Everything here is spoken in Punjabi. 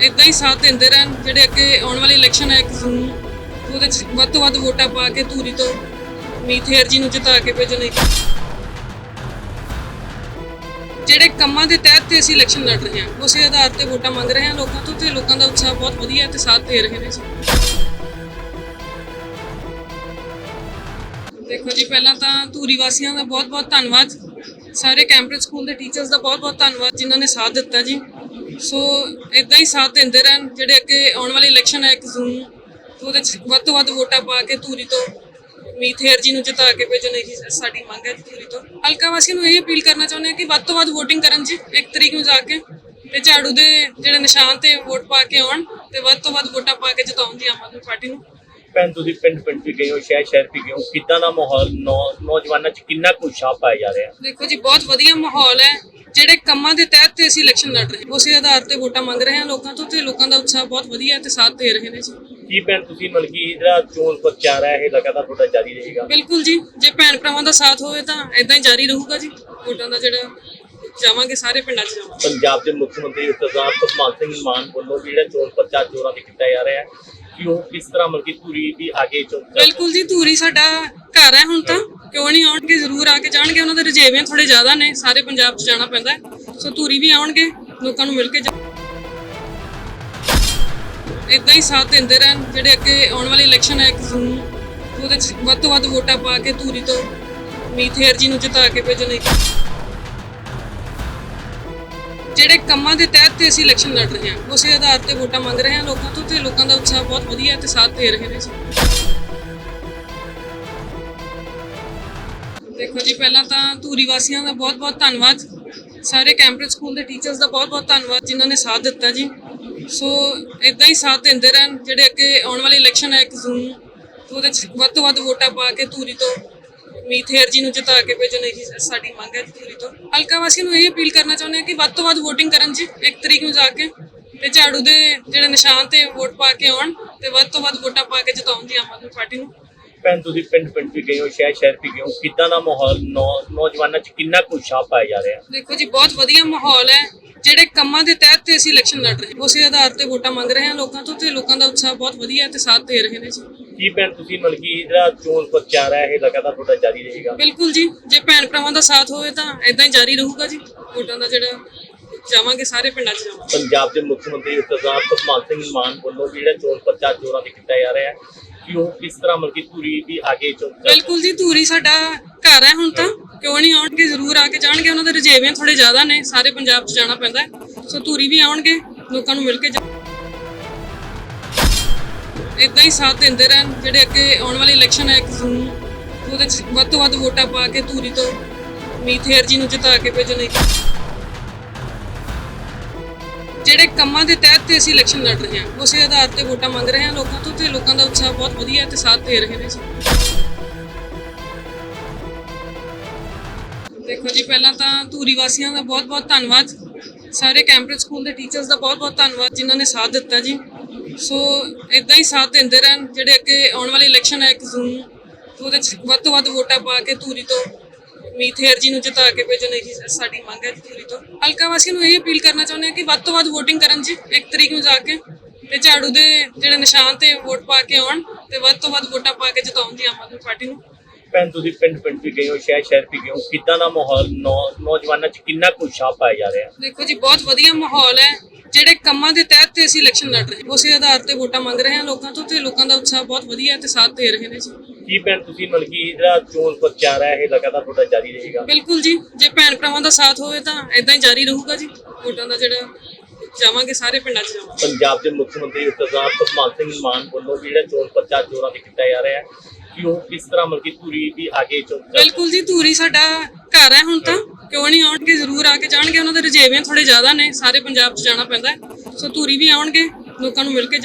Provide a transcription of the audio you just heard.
ਇਦਾਂ ਹੀ ਸਾਥ ਦਿੰਦੇ ਰਹਿਣ ਜਿਹੜੇ ਅੱਗੇ ਆਉਣ ਵਾਲੀ ਇਲੈਕਸ਼ਨ ਹੈ ਇੱਕ ਜੂਨ ਨੂੰ, ਉਹਦੇ ਚ ਵੱਧ ਤੋਂ ਵੱਧ ਵੋਟਾਂ ਪਾ ਕੇ ਧੂਰੀ ਤੋਂ ਮੀਥੇਰ ਜੀ ਨੂੰ ਜਿਤਾ ਕੇ ਭੇਜਣ ਜਿਹੜੇ ਕੰਮਾਂ ਦੇ ਤਹਿਤ ਤੇ ਅਸੀਂ ਇਲੈਕਸ਼ਨ ਲੜ ਰਹੇ ਹਾਂ ਉਸੇ ਆਧਾਰ ਤੇ ਵੋਟਾਂ ਮੰਗ ਰਹੇ ਹਾਂ ਲੋਕਾਂ ਤੋਂ ਤੇ ਲੋਕਾਂ ਦਾ ਉਤਸ਼ਾਹ ਬਹੁਤ ਵਧੀਆ ਹੈ ਤੇ ਸਾਥ ਦੇ ਰਹੇ ਨੇ ਜੀ। ਦੇਖੋ ਜੀ ਪਹਿਲਾਂ ਤਾਂ ਧੂਰੀ ਵਾਸੀਆਂ ਦਾ ਬਹੁਤ-ਬਹੁਤ ਧੰਨਵਾਦ। ਸਾਰੇ ਕੈਂਬਰਿਜ ਸਕੂਲ ਦੇ ਟੀਚਰਸ ਦਾ ਬਹੁਤ-ਬਹੁਤ ਧੰਨਵਾਦ ਜਿਨ੍ਹਾਂ ਨੇ ਸਾਥ ਦਿੱਤਾ ਜੀ। ਸੋ ਇਦਾਂ ਹੀ ਸਾਥ ਦਿੰਦੇ ਰਹਿਣ ਜਿਹੜੇ ਅੱਗੇ ਆਉਣ ਵਾਲੀ ਇਲੈਕਸ਼ਨ ਹੈ ਇੱਕ ਜੂਨ ਨੂੰ, ਉਹਦੇ ਚ ਵੱਧ ਤੋਂ ਵੱਧ ਵੋਟਾਂ ਪਾ ਕੇ ਧੂਰੀ ਤੋਂ ਮੀਥੇਰ ਜੀ ਨੂੰ ਜਿਤਾ ਕੇ ਭੇਜਣ ਇਹੀ ਸਾਡੀ ਮੰਗ ਹੈ ਧੂਰੀ ਤੋਂ। ਹਲਕਾ ਵਾਸੀਆਂ ਨੂੰ ਇਹ ਅਪੀਲ ਕਰਨਾ ਚਾਹੁੰਦੇ ਹਾਂ ਕਿ ਵੱਧ ਤੋਂ ਵੱਧ ਵੋਟਿੰਗ ਕਰਨ ਜੀ ਇੱਕ ਤਰੀਕ ਨੂੰ ਜਾ ਕੇ। ਤੇ ਝਾੜੂ ਦੇ ਜਿਹੜੇ ਨਿਸ਼ਾਨ ਤੇ ਵੋਟ ਪਾ ਕੇ ਆਉਣ ਤੇ ਵੱਧ ਤੋਂ ਵੱਧ ਵੋਟਾਂ ਪਾ ਕੇ ਜਿਤਾਉਣ ਜੀ ਆਮ ਆਦਮੀ ਪਾਰਟੀ ਨੂੰ। ਭੈਣ ਤੁਸੀਂ ਪਿੰਡ ਪਿੰਡ ਵੀ ਗਏ ਹੋ ਸ਼ਹਿਰ ਸ਼ਹਿਰ ਵੀ ਗਏ ਹੋ ਕਿੱਦਾਂ ਦਾ ਮਾਹੌਲ ਨੌ- ਨੌਜਵਾਨਾਂ 'ਚ ਕਿੰਨਾ ਕੁ ਉਤਸ਼ਾਹ ਪਾਇਆ ਜਾ ਰਿਹਾ? ਦੇਖੋ ਜੀ ਬਹੁਤ ਵਧੀਆ ਮਾਹੌਲ ਹੈ। ਜਿਹੜੇ ਕੰਮਾਂ ਦੇ ਤਹਿਤ ਤੇ ਅਸੀਂ ਇਲੈਕਸ਼ਨ ਲੜ ਰਹੇ ਹਾਂ ਉਸੇ ਆਧਾਰ ਤੇ ਵੋਟਾਂ ਮੰਗ ਰਹੇ ਹਾਂ ਲੋਕਾਂ ਤੋਂ ਤੇ ਲੋਕਾਂ ਦਾ ਉਤਸ਼ਾਹ ਬਹੁਤ ਵਧੀਆ ਹੈ ਤੇ ਸਾਥ ਦੇ ਰਹੇ ਨੇ ਜੀ। ਕੀ ਭੈਣ ਤੁਸੀਂ ਮਤਲਬ ਕਿ ਜਿਹੜਾ ਚੋਣ ਪ੍ਰਚਾਰ ਹੈ ਇਹ ਲਗਾਤਾਰ ਤੁਹਾਡਾ ਜਾਰੀ ਰਹੇਗਾ? ਬਿਲਕੁਲ ਜੀ ਜੇ ਭੈਣ ਭਰਾਵਾਂ ਦਾ ਸਾਥ ਹੋਵੇ ਤਾਂ ਇਦਾਂ ਹੀ ਜਾਰੀ ਰਹੂਗਾ ਜੀ। ਵੋਟਾਂ ਦਾ ਜਿਹੜਾ ਜਾਵਾਂਗੇ ਸਾਰੇ ਪਿੰਡਾਂ 'ਚ ਜਾਵਾਂਗੇ। ਪੰਜਾਬ ਦੇ ਮੁੱਖ ਮੰਤਰੀ ਸਰਦਾਰ ਭਗਵੰਤ ਸਿੰਘ ਮਾਨ ਵੱਲੋਂ ਵੀ ਜਿਹੜਾ ਚੋਣ ਪ੍ਰਚਾਰ ਜੋਰਾਂ ਤੇ ਕੀਤਾ ਜਾ ਰਿਹਾ ਹੈ ਕਿ ਉਹ ਕਿਸ ਤਰ੍ਹਾਂ ਮਤਲਬ ਕਿ ਪੂਰੀ ਵੀ ਅੱਗੇ ਚੋਣ ਬਿਲਕੁਲ ਜੀ ਧੂਰੀ ਸਾਡਾ ਘਰ ਹੈ ਹੁਣ ਤਾਂ। ਕਿਉਂ ਨਹੀਂ ਆਉਣਗੇ? ਜ਼ਰੂਰ ਆ ਕੇ ਜਾਣਗੇ। ਉਹਨਾਂ ਦੇ ਰਜੇਵੇਂ ਥੋੜੇ ਜ਼ਿਆਦਾ ਨੇ। ਸਾਰੇ ਪੰਜਾਬ 'ਚ ਜਾਣਾ ਪੈਂਦਾ ਸੋ ਧੂਰੀ ਵੀ ਆਉਣਗੇ। ਲੋਕਾਂ ਨੂੰ ਮਿਲ ਕੇ ਇਦਾਂ ਹੀ ਸਾਥ ਦਿੰਦੇ ਰਹਿਣ। ਜਿਹੜੇ ਅੱਗੇ ਆਉਣ ਵਾਲੀ ਇਲੈਕਸ਼ਨ ਹੈ ਇੱਕ ਜੂਨ ਨੂੰ, ਉਹਦੇ ਚ ਵੱਧ ਤੋਂ ਵੱਧ ਵੋਟਾਂ ਪਾ ਕੇ ਧੂਰੀ ਤੋਂ ਮੀਥੇਰ ਜੀ ਨੂੰ ਜਿਤਾ ਕੇ ਭੇਜਣ ਲਈ ਕੰਮਾਂ ਦੇ ਤਹਿਤ ਤੇ ਅਸੀਂ ਇਲੈਕਸ਼ਨ ਲੜ ਰਹੇ ਹਾਂ। ਉਸੇ ਆਧਾਰ ਤੇ ਵੋਟਾਂ ਮੰਗ ਰਹੇ ਹਾਂ ਲੋਕਾਂ ਤੋਂ ਤੇ ਲੋਕਾਂ ਦਾ ਉਤਸ਼ਾਹ ਬਹੁਤ ਵਧੀਆ ਹੈ ਤੇ ਸਾਥ ਦੇ ਰਹੇ ਨੇ ਜੀ। ਦੇਖੋ ਜੀ ਪਹਿਲਾਂ ਤਾਂ ਧੂਰੀ ਵਾਸੀਆਂ ਦਾ ਬਹੁਤ-ਬਹੁਤ ਧੰਨਵਾਦ। ਸਾਰੇ ਕੈਂਬਰਿਜ ਸਕੂਲ ਦੇ ਟੀਚਰਸ ਦਾ ਬਹੁਤ-ਬਹੁਤ ਧੰਨਵਾਦ ਜਿਨ੍ਹਾਂ ਨੇ ਸਾਥ ਦਿੱਤਾ ਜੀ। ਸੋ ਇਦਾਂ ਹੀ ਸਾਥ ਦਿੰਦੇ ਰਹਿਣ ਜਿਹੜੇ ਅੱਗੇ ਆਉਣ ਵਾਲੀ ਇਲੈਕਸ਼ਨ ਹੈ ਇੱਕ ਜੂਨ ਨੂੰ, ਉਹਦੇ ਚ ਵੱਧ ਤੋਂ ਵੱਧ ਵੋਟਾਂ ਪਾ ਕੇ ਧੂਰੀ ਤੋਂ ਮੀਥੇਰ ਜੀ ਨੂੰ ਜਿਤਾ ਕੇ ਭੇਜਣ ਇਹੀ ਸਾਡੀ ਮੰਗ ਹੈ ਧੂਰੀ ਤੋਂ। ਹਲਕਾ ਵਾਸੀਆਂ ਨੂੰ ਇਹ ਅਪੀਲ ਕਰਨਾ ਚਾਹੁੰਦੇ ਹਾਂ ਕਿ ਵੱਧ ਤੋਂ ਵੱਧ VOTING ਕਰਨ ਜੀ ਇੱਕ ਤਰੀਕ ਨੂੰ ਜਾ ਕੇ। ਤੇ ਝਾੜੂ ਦੇ ਜਿਹੜੇ ਨਿਸ਼ਾਨ ਤੇ ਵੋਟ ਪਾ ਕੇ ਆਉਣ ਤੇ ਵੱਧ ਤੋਂ ਵੱਧ ਵੋਟਾਂ ਪਾ ਕੇ ਜਿਤਾਉਣ ਜੀ ਆਮ ਆਦਮੀ ਪਾਰਟੀ ਨੂੰ। ਭੈਣ ਤੁਸੀਂ ਪਿੰਡ ਪਿੰਡ ਵੀ ਗਏ ਹੋ ਸ਼ਹਿਰ ਸ਼ਹਿਰ ਵੀ ਗਏ ਹੋ ਕਿੱਦਾਂ ਦਾ ਮਾਹੌਲ ਨੌਜਵਾਨਾਂ 'ਚ ਕਿੰਨਾ ਕੁ ਉਤਸ਼ਾਹ ਪਾਇਆ ਜਾ ਰਿਹਾ? ਦੇਖੋ ਜੀ ਬਹੁਤ ਵਧੀਆ ਮਾਹੌਲ ਹੈ। ਜਿਹੜੇ ਕੰਮਾਂ ਦੇ ਤਹਿਤ ਤੇ ਅਸੀਂ ਇਲੈਕਸ਼ਨ ਲੜ ਰਹੇ ਹਾਂ ਉਸੇ ਆਧਾਰ ਤੇ ਵੋਟਾਂ ਮੰਗ ਰਹੇ ਹਾਂ ਲੋਕਾਂ ਤੋਂ ਤੇ ਲੋਕਾਂ ਦਾ ਉਤਸ਼ਾਹ ਬਹੁਤ ਵਧੀਆ ਹੈ ਤੇ ਸਾਥ ਦੇ ਰਹੇ ਨੇ ਜੀ। ਕੀ ਭੈਣ ਤੁਸੀਂ ਮਤਲਬ ਕਿ ਜਿਹੜਾ ਚੋਣ ਪ੍ਰਚਾਰ ਹੈ ਇਹ ਲਗਾਤਾਰ ਤੁਹਾਡਾ ਜਾਰੀ ਰਹੇਗਾ? ਬਿਲਕੁਲ ਜੀ ਜੇ ਭੈਣ ਭਰਾਵਾਂ ਦਾ ਸਾਥ ਹੋਵੇ ਤਾਂ ਇਦਾਂ ਹੀ ਜਾਰੀ ਰਹੂਗਾ ਜੀ। ਵੋਟਾਂ ਦਾ ਜਿਹੜਾ ਜਾਵਾਂਗੇ ਸਾਰੇ ਪਿੰਡਾਂ 'ਚ ਜਾਵਾਂਗੇ। ਪੰਜਾਬ ਦੇ ਮੁੱਖ ਮੰਤਰੀ ਸਰਦਾਰ ਭਗਵੰਤ ਸਿੰਘ ਮਾਨ ਵੱਲੋਂ ਜਿਹੜਾ ਚੋਣ ਪ੍ਰਚਾਰ ਜੋਰਾਂ ਤੇ ਕੀਤਾ ਜਾ ਰਿਹਾ ਹੈ ਕਿ ਉਹ ਕਿਸ ਤਰ੍ਹਾਂ ਮਤਲਬ ਕਿ ਪੂਰੀ ਵੀ ਅੱਗੇ ਚੋਣ ਬਿਲਕੁਲ ਜੀ ਧੂਰੀ ਸਾਡਾ ਘਰ ਹੈ ਹੁਣ ਤਾਂ। ਕਿਉਂ ਨਹੀਂ ਆਉਣਗੇ ਜ਼ਰੂਰ ਆ ਕੇ ਜਾਣਗੇ। ਉਹਨਾਂ ਦੇ ਰਜੇਵੇਂ ਥੋੜੇ ਜ਼ਿਆਦਾ ਨੇ ਸਾਰੇ ਪੰਜਾਬ 'ਚ ਜਾਣਾ ਪੈਂਦਾ। ਸੋ ਧੂਰੀ ਵੀ ਆਉਣਗੇ ਲੋਕਾਂ ਨੂੰ ਮਿਲ ਕੇ ਇਦਾਂ ਹੀ ਸਾਥ ਦਿੰਦੇ ਰਹਿਣ ਜਿਹੜੇ ਅੱਗੇ ਆਉਣ ਵਾਲੀ ਇਲੈਕਸ਼ਨ ਹੈ ਇੱਕ ਜੂਨ ਨੂੰ, ਉਹਦੇ ਚ ਵੱਧ ਤੋਂ ਵੱਧ ਵੋਟਾਂ ਪਾ ਕੇ ਧੂਰੀ ਤੋਂ ਮੀਥੇਰ ਜੀ ਨੂੰ ਜਿਤਾ ਕੇ ਭੇਜਣ ਲਈ। ਜਿਹੜੇ ਕੰਮਾਂ ਦੇ ਤਹਿਤ ਤੇ ਅਸੀਂ ਇਲੈਕਸ਼ਨ ਲੜ ਰਹੇ ਹਾਂ ਉਸੇ ਆਧਾਰ ਤੇ ਵੋਟਾਂ ਮੰਗ ਰਹੇ ਹਾਂ ਲੋਕਾਂ ਤੋਂ ਤੇ ਲੋਕਾਂ ਦਾ ਉਤਸ਼ਾਹ ਬਹੁਤ ਵਧੀਆ ਹੈ ਤੇ ਸਾਥ ਦੇ ਰਹੇ ਨੇ ਜੀ। ਦੇਖੋ ਜੀ ਪਹਿਲਾਂ ਤਾਂ ਧੂਰੀ ਵਾਸੀਆਂ ਦਾ ਬਹੁਤ-ਬਹੁਤ ਧੰਨਵਾਦ। ਸਾਰੇ ਕੈਂਬਰਿਜ ਸਕੂਲ ਦੇ ਟੀਚਰਸ ਦਾ ਬਹੁਤ-ਬਹੁਤ ਧੰਨਵਾਦ ਜਿਨ੍ਹਾਂ ਨੇ ਸਾਥ ਦਿੱਤਾ ਜੀ। ਸੋ ਇਦਾਂ ਹੀ ਸਾਥ ਦਿੰਦੇ ਰਹਿਣ ਜਿਹੜੇ ਅੱਗੇ ਆਉਣ ਵਾਲੀ ਇਲੈਕਸ਼ਨ ਹੈ ਇੱਕ ਜੂਨ ਨੂੰ, ਉਹਦੇ ਚ ਵੱਧ ਤੋਂ ਵੱਧ ਵੋਟਾਂ ਪਾ ਕੇ ਧੂਰੀ ਤੋਂ ਮੀਥੇਰ ਜੀ ਨੂੰ ਜਿਤਾ ਕੇ ਭੇਜਣ ਇਹੀ ਸਾਡੀ ਮੰਗ ਹੈ ਧੂਰੀ ਤੋਂ। ਹਲਕਾ ਵਾਸੀਆਂ ਨੂੰ ਇਹ ਅਪੀਲ ਕਰਨਾ ਚਾਹੁੰਦੇ ਹਾਂ ਕਿ ਵੱਧ ਤੋਂ ਵੱਧ VOTING ਕਰਨ ਜੀ ਇੱਕ ਤਰੀਕ ਨੂੰ ਜਾ ਕੇ ਤੇ ਝਾੜੂ ਦੇ ਜਿਹੜੇ ਨਿਸ਼ਾਨ ਤੇ ਵੋਟ ਪਾ ਕੇ ਆਉਣ ਤੇ ਵੱਧ ਤੋਂ ਵੱਧ ਵੋਟਾਂ ਪਾ ਕੇ ਜਿਤਾਉਣ ਜੀ ਆਮ ਆਦਮੀ ਪਾਰਟੀ ਨੂੰ। ਭੈਣ ਤੁਸੀਂ ਪਿੰਡ ਪਿੰਡ ਵੀ ਗਏ ਹੋ ਸ਼ਹਿਰ ਸ਼ਹਿਰ ਵੀ ਗਏ ਹੋ ਕਿੱਦਾਂ ਦਾ ਮਾਹੌਲ ਨੌਜਵਾਨਾਂ 'ਚ ਕਿੰਨਾ ਕੁ ਉਤਸ਼ਾਹ ਪਾਇਆ ਜਾ ਰਿਹਾ? ਦੇਖੋ ਜੀ ਬਹੁਤ ਵਧੀਆ ਮਾਹੌਲ ਹੈ ਜਿਹੜੇ ਕੰਮਾਂ ਦੇ ਤਹਿਤ ਤੇ ਅਸੀਂ ਇਲੈਕਸ਼ਨ ਲੜ ਰਹੇ ਹਾਂ। ਉਸੇ ਆਧਾਰ ਤੇ ਵੋਟਾਂ ਮੰਗ ਰਹੇ ਹਾਂ ਲੋਕਾਂ ਤੋਂ ਤੇ ਲੋਕਾਂ ਦਾ ਉਤਸ਼ਾਹ ਬਹੁਤ ਵਧੀਆ ਹੈ ਤੇ ਸਾਥ ਦੇ ਰਹੇ ਨੇ ਜੀ। ਕੀ ਭੈਣ ਤੁਸੀਂ ਮਤਲਬ ਕਿ ਜਿਹੜਾ ਚੋਣ ਪ੍ਰਚਾਰ ਹੈ ਇਹ ਲਗਾਤਾਰ ਤੁਹਾਡਾ ਜਾਰੀ ਰਹੇਗਾ? ਬਿਲਕੁਲ ਜੀ ਜੇ ਭੈਣ ਭਰਾਵਾਂ ਦਾ ਸਾਥ ਹੋਵੇ ਤਾਂ ਇਦਾਂ ਹੀ ਜਾਰੀ ਰਹੂਗਾ ਜੀ। ਵੋਟਾਂ ਦਾ ਜਿਹੜਾ ਜਾਵਾਂਗੇ ਸਾਰੇ ਪਿੰਡਾਂ 'ਚ ਜਾਵਾਂਗੇ। ਪੰਜਾਬ ਦੇ ਮੁੱਖ ਮੰਤਰੀ ਸਰਦਾਰ ਭਗਵੰਤ ਸਿੰਘ ਮਾਨ ਵੱਲੋਂ ਜਿਹੜਾ ਚੋਣ ਪ੍ਰਚਾਰ ਜੋਰਾਂ ਤੇ ਕੀਤਾ ਜਾ ਰਿਹਾ ਹੈ ਕਿ ਉਹ ਕਿਸ ਤਰ੍ਹਾਂ ਮਤਲਬ ਕਿ ਪੂਰੀ ਵੀ ਅੱਗੇ ਚੋਣ ਬਿਲਕੁਲ ਜੀ ਧੂਰੀ ਸਾਡਾ ਘਰ ਹੈ ਹੁਣ ਤਾਂ। ਕਿਉਂ ਨਹੀਂ ਆਉਣਗੇ? ਜ਼ਰੂਰ ਆ ਕੇ ਜਾਣਗੇ। ਉਹਨਾਂ ਦੇ ਰਜੇਵੇਂ ਥੋੜੇ ਜ਼ਿਆਦਾ ਨੇ। ਸਾਰੇ ਪੰਜਾਬ 'ਚ ਜਾਣਾ ਪੈਂਦਾ ਸੋ ਧੂਰੀ ਵੀ ਆਉਣਗੇ। ਲੋਕਾਂ ਨੂੰ ਮਿਲ ਕੇ